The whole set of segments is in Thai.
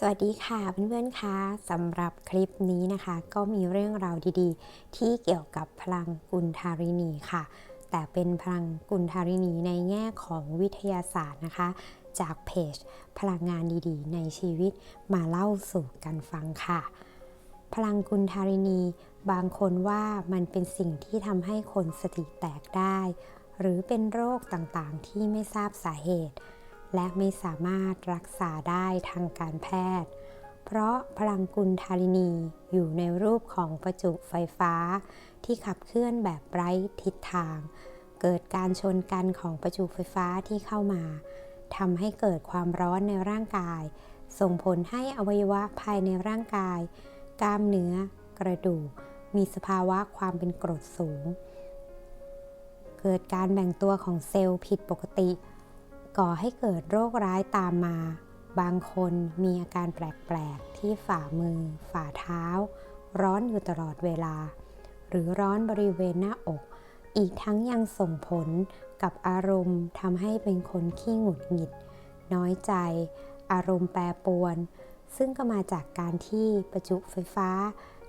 สวัสดีค่ะเพื่อนๆคะสำหรับคลิปนี้นะคะ ก็มีเรื่องราวดีๆ ที่เกี่ยวกับพลังกุลธารินีค่ะ แต่เป็นพลังกุลธารินีในแง่ของวิทยาศาสตร์นะคะ จากเพจ พลังงานดีๆ ในชีวิตมาเล่าสู่กันฟังค่ะ พลังกุลธารินี บางคนว่ามันเป็นสิ่งที่ทำให้คนสติแตกได้ หรือเป็นโรคต่างๆที่ไม่ทราบสาเหตุ และไม่สามารถรักษาได้ทางการแพทย์ เพราะพลังกุลธารินีอยู่ในรูปของประจุไฟฟ้า ที่ขับเคลื่อนแบบไร้ทิศทาง เกิดการชนกันของประจุไฟฟ้าที่เข้ามาทำให้เกิดความร้อนในร่างกาย ส่งผลให้อวัยวะภายในร่างกาย กล้ามเนื้อ กระดูก มีสภาวะความเป็นกรดสูง เกิดการแบ่งตัวของเซลล์ผิดปกติ ก่อให้เกิดโรคร้ายตามมา บางคนมีอาการแปลก ๆ ที่ฝ่ามือ ฝ่าเท้า ร้อนอยู่ตลอดเวลา หรือร้อนบริเวณหน้าอก อีกทั้งยังส่งผลกับอารมณ์ทำให้เป็นคนขี้หงุดหงิด น้อยใจ อารมณ์แปรปรวน ซึ่งก็มาจากการที่ประจุไฟฟ้า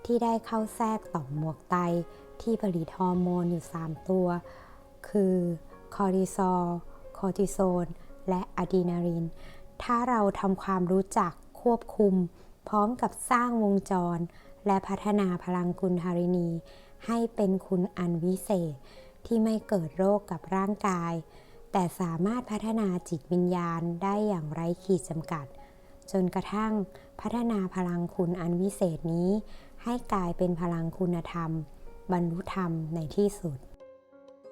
ที่ได้เข้าแทรกต่อมหมวกไต ที่ผลิตฮอร์โมนอยู่ 3 ตัว คือคอร์ติซอล คอร์ติโซน และอะดรีนาลินถ้าเราทำความรู้จักควบคุม พร้อมกับสร้างวงจร และพัฒนาพลังกุลธารินี ให้เป็นคุณอันวิเศษ ที่ไม่เกิดโรคกับร่างกาย แต่สามารถพัฒนาจิตวิญญาณได้อย่างไร้ขีดจำกัด จนกระทั่งพัฒนาพลังคุณอันวิเศษนี้ ให้กลายเป็นพลังคุณธรรม บรรลุธรรมในที่สุด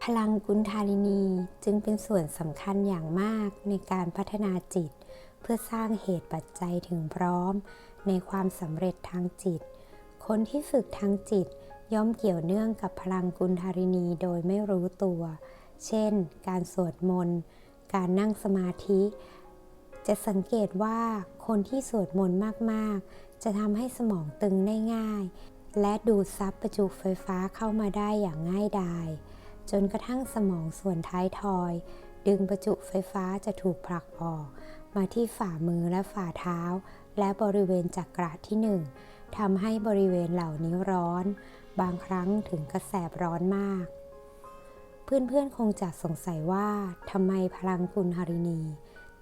พลังกุณธารินีจึงเป็นส่วนสำคัญอย่างมากในการพัฒนาจิต เพื่อสร้างเหตุปัจจัยถึงพร้อม ในความสำเร็จทางจิต คนที่ฝึกทางจิตย่อมเกี่ยวเนื่องกับพลังกุณธารินีโดยไม่รู้ตัว เช่น การสวดมนต์ การนั่งสมาธิ จะสังเกตว่าคนที่สวดมนต์มากๆ จะทำให้สมองตึงได้ง่าย และดูดซับประจุไฟฟ้าเข้ามาได้อย่างง่ายดาย จนกระทั่งสมองส่วนท้ายทอย ดึงประจุไฟฟ้าจะถูกผลักออก มาที่ฝ่ามือและฝ่าเท้า และบริเวณจักระที่หนึ่งทำให้บริเวณเหล่านี้ร้อน บางครั้งถึงกระแสบร้อนมาก เพื่อนๆคงจะสงสัยว่าทำไมพลังกุลหรินี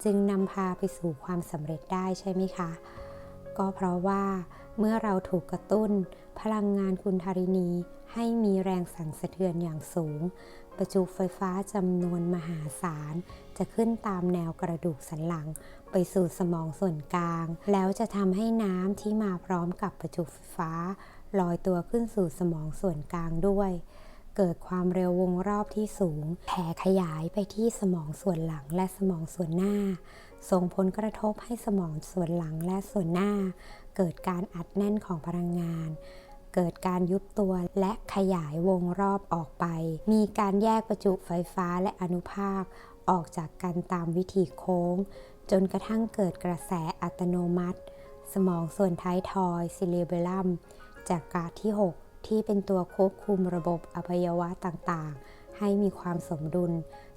จึงนำพาไปสู่ความสำเร็จได้ใช่ไหมคะ ก็เพราะว่าเมื่อเราถูกกระตุ้น พลังงานกุลธารินี ให้มีแรงสั่นสะเทือนอย่างสูง ประจุไฟฟ้าจำนวนมหาศาล จะขึ้นตามแนวกระดูกสันหลัง ไปสู่สมองส่วนกลาง แล้วจะทำให้น้ำที่มาพร้อมกับประจุไฟฟ้า ลอยตัวขึ้นสู่สมองส่วนกลางด้วย เกิดความเร็ววงรอบที่สูง แผ่ขยายไปที่สมองส่วนหลังและสมองส่วนหน้า ส่งผลกระทบให้สมองส่วนหลังและส่วนหน้า เกิดการอัดแน่นของพลังงาน เกิดการยุบตัวและขยายวงรอบออกไป มีการแยกประจุไฟฟ้าและอนุภาคออกจากกันตามวิธีโค้ง จนกระทั่งเกิดกระแสอัตโนมัติ สมองส่วนท้ายทอยซิลิเบลัมจากกาที่ 6 ที่เป็นตัวควบคุมระบบอวัยวะต่างๆ ให้มีความสมดุล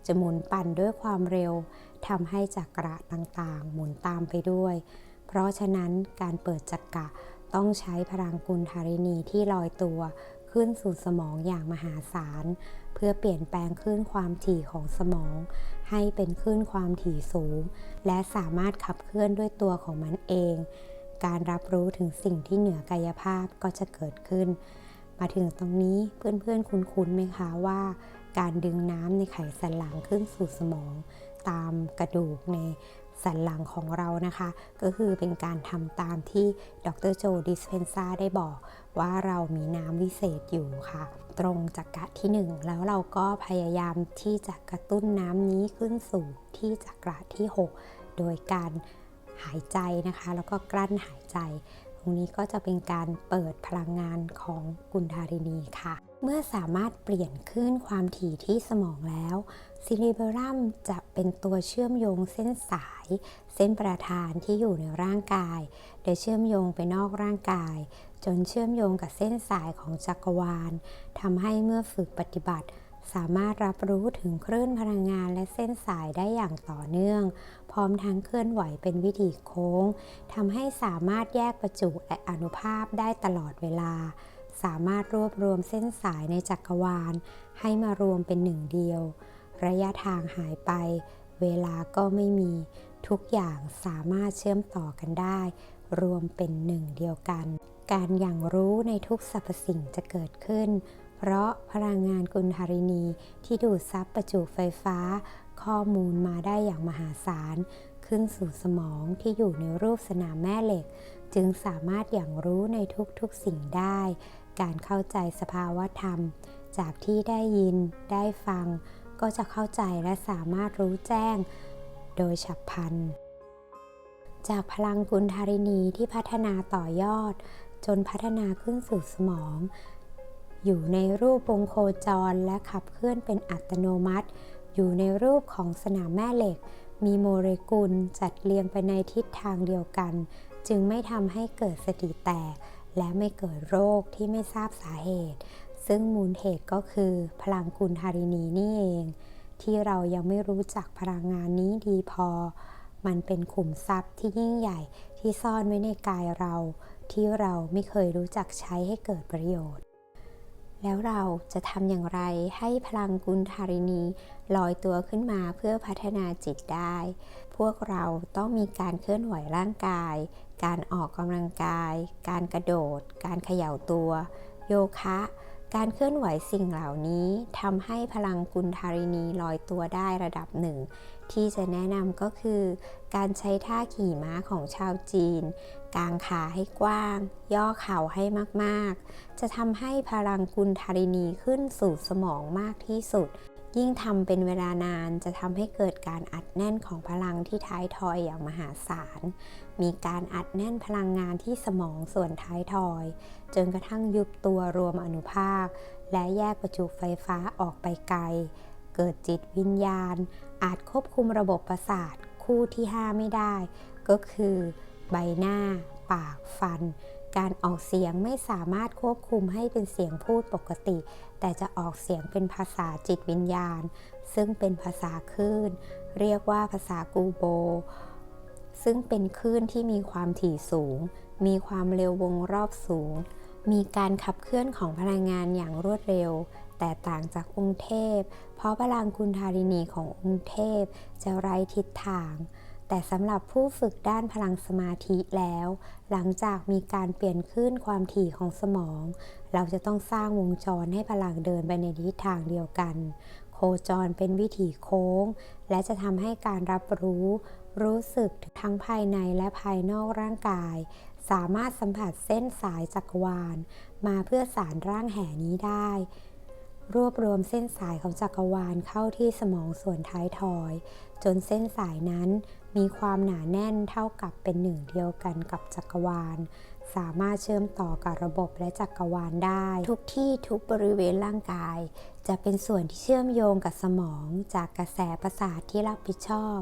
จะหมุนปั่นด้วยความเร็วทำให้จักระต่างๆ หมุนตามไปด้วย เพราะฉะนั้นการเปิดจักระ ต้องใช้พลังกุลธารินีที่ลอยตัวขึ้นสู่สมองอย่างมหาศาล เพื่อเปลี่ยนแปลงคลื่นความถี่ของสมอง ให้เป็นคลื่นความถี่สูง และสามารถขับเคลื่อนด้วยตัวของมันเอง การรับรู้ถึงสิ่งที่เหนือกายภาพก็จะเกิดขึ้น มาถึงตรงนี้เพื่อนๆคุ้นๆไหมคะว่า การดึงน้ำในไขสันหลังขึ้นสู่สมอง ตามกระดูกใน สันหลังของเรานะคะ ก็คือเป็นการทำตามที่ดรโจดิสเพนซาได้บอกว่าเรามีน้ำวิเศษอยู่ค่ะ ตรงจักระที่ 1 แล้วเราก็พยายามที่จะกระตุ้นน้ำนี้ขึ้นสู่ที่จักระที่ 6 โดยการหายใจนะคะ แล้วก็กลั้นหายใจ ตรงนี้ก็จะเป็นการเปิดพลังงานของกุณธารินีค่ะ เมื่อสามารถเปลี่ยนคลื่นความถี่ที่สมองแล้วซิลิเบรัมจะเป็นตัวเชื่อมโยงเส้นสาย เส้นประธานที่อยู่ในร่างกาย โดยเชื่อมโยงไปนอกร่างกาย จนเชื่อมโยงกับเส้นสายของจักรวาลทำให้เมื่อฝึกปฏิบัติ สามารถรับรู้ถึงคลื่นพลังงานและเส้นสายได้อย่างต่อเนื่อง พร้อมทั้งเคลื่อนไหวเป็นวิถีโค้งทำให้สามารถแยกประจุและอนุภาพได้ตลอดเวลา สามารถรวบรวมเส้นสายในจักรวาล ให้มารวมเป็นหนึ่งเดียว ระยะทางหายไป เวลาก็ไม่มี ทุกอย่างสามารถเชื่อมต่อกันได้ รวมเป็นหนึ่งเดียวกัน การอย่างรู้ในทุกสรรพสิ่งจะเกิดขึ้น เพราะพลังงานกุลธารินีที่ดูดซับประจุไฟฟ้า ข้อมูลมาได้อย่างมหาศาล ขึ้นสู่สมองที่อยู่ในรูปสนามแม่เหล็กจึงสามารถอย่างรู้ในทุกๆสิ่งได้ การเข้าใจสภาวะธรรม จากที่ได้ยินได้ฟัง ก็จะเข้าใจและสามารถรู้แจ้ง โดยฉับพลัน จากพลังกุลธารินีที่พัฒนาต่อยอด จนพัฒนาขึ้นสู่สมอง อยู่ในรูปวงโคจรและขับเคลื่อนเป็นอัตโนมัติ อยู่ในรูปของสนามแม่เหล็ก มีโมเลกุลจัดเรียงไปในทิศทางเดียวกัน จึงไม่ทำให้เกิดสติแตก และไม่เกิดโรคที่ไม่ทราบสาเหตุ ซึ่งมูลเหตุก็คือพลังกุลธารินีนี่เอง ที่เรายังไม่รู้จักพลังงานนี้ดีพอ มันเป็นขุมทรัพย์ที่ยิ่งใหญ่ที่ซ่อนไว้ในกายเรา ที่เราไม่เคยรู้จักใช้ให้เกิดประโยชน์ แล้วเราจะทำอย่างไรให้พลังกุลธารินีลอยตัวขึ้นมาเพื่อพัฒนาจิตได้ พวกเราต้องมีการเคลื่อนไหวร่างกาย การออกกำลังกาย การกระโดด การเขย่าตัว โยคะ การเคลื่อนไหวสิ่งเหล่านี้ทำให้พลังกุลธารินีลอยตัวได้ระดับหนึ่ง ที่จะแนะนำก็คือ การใช้ท่าขี่ม้าของชาวจีน กางขาให้กว้าง ย่อเข่าให้มากๆ จะทำให้พลังกุลธารินีขึ้นสู่สมองมากที่สุด ยิ่งทำเป็นเวลานานจะทำให้เกิดการอัดแน่นของพลังที่ท้ายทอยอย่างมหาศาล มีการอัดแน่นพลังงานที่สมองส่วนท้ายทอย จนกระทั่งยุบตัวรวมอนุภาค และแยกประจุไฟฟ้าออกไปไกล เกิดจิตวิญญาณ อาจควบคุมระบบประสาทคู่ที่ 5 ไม่ได้ ก็คือ ใบหน้า ปาก ฟัน การออกเสียงไม่สามารถควบคุมให้เป็นเสียงพูดปกติ แต่จะออกเสียงเป็นภาษาจิตวิญญาณ ซึ่งเป็นภาษาคลื่น เรียกว่าภาษากูโบ ซึ่งเป็นคลื่นที่มีความถี่สูง มีความเร็ววงรอบสูง มีการขับเคลื่อนของพลังงานอย่างรวดเร็ว แต่ต่างจากองค์เทพ เพราะพลังคุณธารินีขององค์เทพจะไร้ทิศทาง แต่สำหรับผู้ฝึกด้านพลังสมาธิแล้ว หลังจากมีการเปลี่ยนคลื่นความถี่ของสมอง เราจะต้องสร้างวงจรให้พลังเดินไปในทิศทางเดียวกัน โคจรเป็นวิถีโค้ง และจะทำให้การรับรู้ รู้สึกทั้งภายในและภายนอกร่างกาย สามารถสัมผัสเส้นสายจักรวาล มาเพื่อสารร่างแห่นี้ได้ รวบรวมเส้นสายของจักรวาลเข้าที่สมองส่วนท้ายทอย จนเส้นสายนั้น มีความหนาแน่นเท่ากับเป็นหนึ่งเดียวกันกับจักรวาล สามารถเชื่อมต่อกับระบบและจักรวาลได้ ทุกที่ทุกบริเวณร่างกาย จะเป็นส่วนที่เชื่อมโยงกับสมองจากกระแสประสาทที่รับผิดชอบ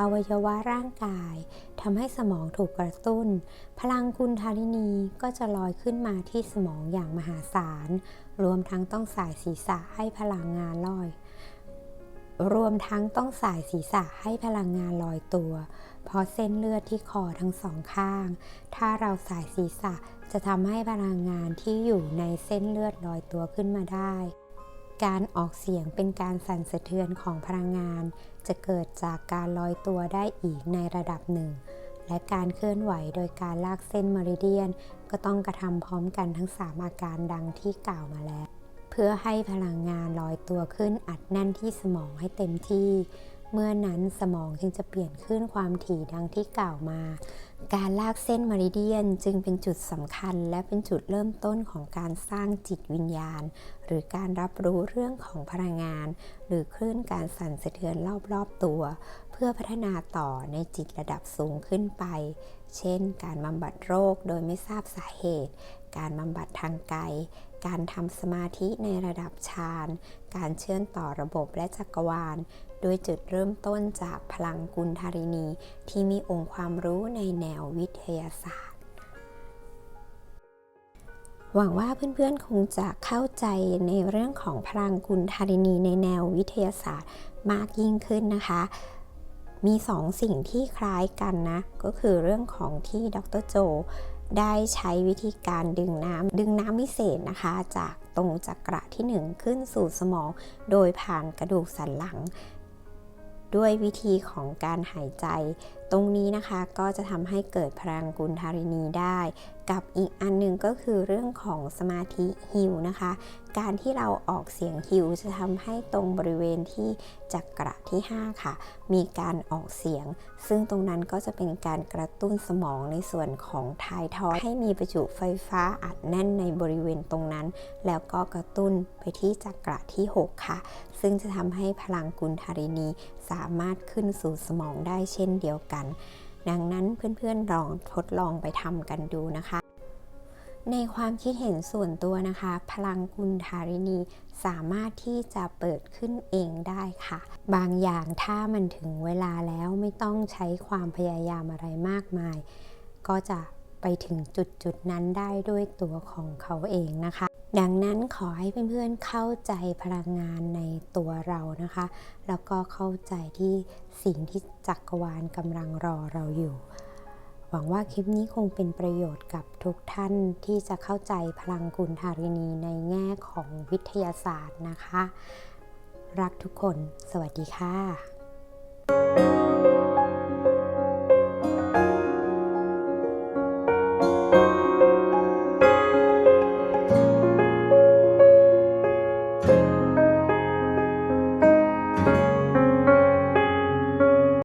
อวัยวะร่างกายทำให้สมองถูกกระตุ้น พลังคุณธารินีก็จะลอยขึ้นมาที่สมองอย่างมหาศาล รวมทั้งต้องสายศีรษะให้พลังงานลอย รวมทั้งต้องสายศีรษะให้พลังงานลอยตัว เพราะเส้นเลือดที่คอทั้งสองข้าง ถ้าเราสายศีรษะจะทำให้พลังงานที่อยู่ในเส้นเลือดลอยตัวขึ้นมาได้ การออกเสียงเป็นการสั่นสะเทือนของพลังงาน จะเกิดจากการลอยตัวได้อีกในระดับหนึ่ง และการเคลื่อนไหวโดยการลากเส้นมริเดียน ก็ต้องกระทำพร้อมกันทั้ง 3 อาการดังที่กล่าวมาแล้ว เพื่อให้พลังงานลอยตัวขึ้นอัดแน่นที่สมองให้เต็มที่ เมื่อนั้นสมองจึงจะเปลี่ยนขึ้นความถี่ดังที่กล่าวมา การลากเส้นมริเดียนจึงเป็นจุดสำคัญ และเป็นจุดเริ่มต้นของการสร้างจิตวิญญาณ หรือการรับรู้เรื่องของพลังงาน หรือคลื่นการสั่นสะเทือนรอบๆตัว เพื่อพัฒนาต่อในจิตระดับสูงขึ้นไป เช่น การบำบัดโรคโดยไม่ทราบสาเหตุ การบำบัดทางกายการทำสมาธิในระดับฌาน การเชื่อมต่อระบบและจักรวาล โดยจุดเริ่มต้นจากพลังกุลธารินี ที่มีองค์ความรู้ในแนววิทยาศาสตร์ หวังว่าเพื่อนๆคงจะเข้าใจในเรื่องของพลังกุลธารินีในแนววิทยาศาสตร์มากยิ่งขึ้นนะคะ มีสองสิ่งที่คล้ายกันนะ ก็คือเรื่องของที่ดรโจได้ใช้วิธีการดึงน้ำดึงน้ำวิเศษนะคะ จากตรงจักระที่ 1 ขึ้นสู่สมอง โดยผ่านกระดูกสันหลัง ด้วยวิธีของการหายใจ ตรงนี้นะคะก็จะทำให้เกิดพลังกุลธารินีได้ กับอีกอันหนึงก็คือเรื่องของสมาธิฮิวนะคะ การที่เราออกเสียงฮิวจะทำให้ตรงบริเวณที่จักระที่ 5 ค่ะ มีการออกเสียง ซึ่งตรงนั้นก็จะเป็นการกระตุ้นสมองในส่วนของท้ายทอยให้มีประจุไฟฟ้าอัดแน่นในบริเวณตรงนั้น แล้วก็กระตุ้นไปที่จักระที่ 6 ค่ะ ซึ่งจะทำให้พลังกุลธารินีสามารถขึ้นสู่สมองได้เช่นเดียวกันดังนั้นเพื่อนๆลองทดลองไปทำกันดูนะคะ ในความคิดเห็นส่วนตัวนะคะ พลังกุลธารินีสามารถที่จะเปิดขึ้นเองได้ค่ะ บางอย่างถ้ามันถึงเวลาแล้วไม่ต้องใช้ความพยายามอะไรมากมาย ก็จะไปถึงจุดจุดๆนั้นได้ด้วยตัวของเขาเองนะคะ ดังนั้นขอให้เพื่อนๆเข้าใจพลังงานในตัวเรานะคะ แล้วก็เข้าใจที่สิ่งที่จักรวาลกำลังรอเราอยู่ หวังว่าคลิปนี้คงเป็นประโยชน์กับทุกท่านที่จะเข้าใจพลังกุลธารินีในแง่ของวิทยาศาสตร์นะคะ รักทุกคน สวัสดีค่ะ